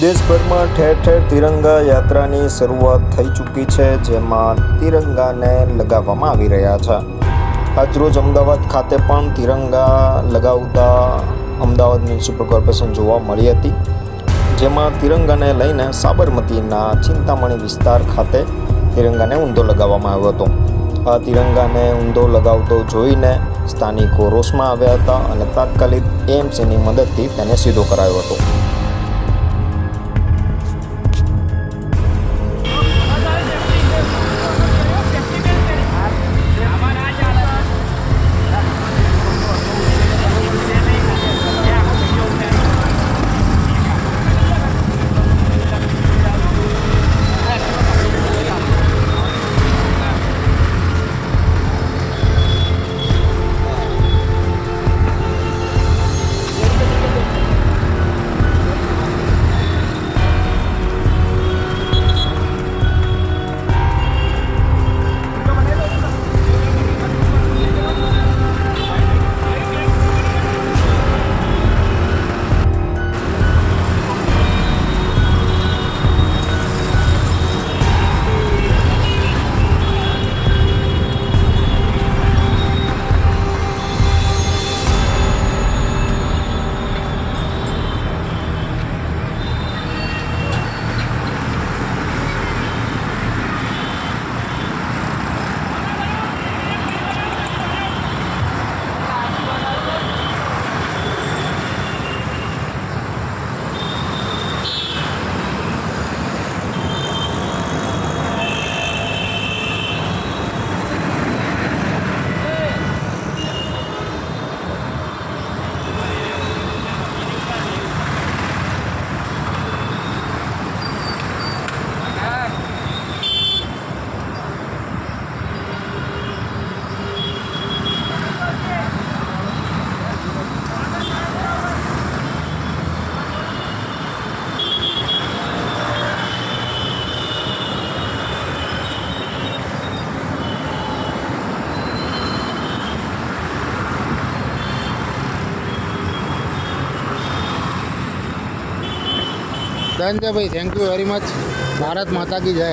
દેશભરમાં ઠેર ઠેર તિરંગા યાત્રાની શરૂઆત થઈ ચૂકી છે, જેમાં તિરંગાને લગાવવામાં આવી રહ્યા છે. આજરોજ અમદાવાદ ખાતે પણ તિરંગા લગાવતા અમદાવાદ મ્યુનિસિપલ કોર્પોરેશન જોવા મળી હતી, જેમાં તિરંગાને લઈને સાબરમતીના ચિંતામણી વિસ્તાર ખાતે તિરંગાને ઊંધો લગાવવામાં આવ્યો હતો. આ તિરંગાને ઊંધો લગાવતો જોઈને સ્થાનિકો રોષમાં આવ્યા હતા અને તાત્કાલિક એએમસીની મદદથી તેને સીધો કરાયો હતો. ડન છે ભાઈ thank you very much Bharat માતા કી જય.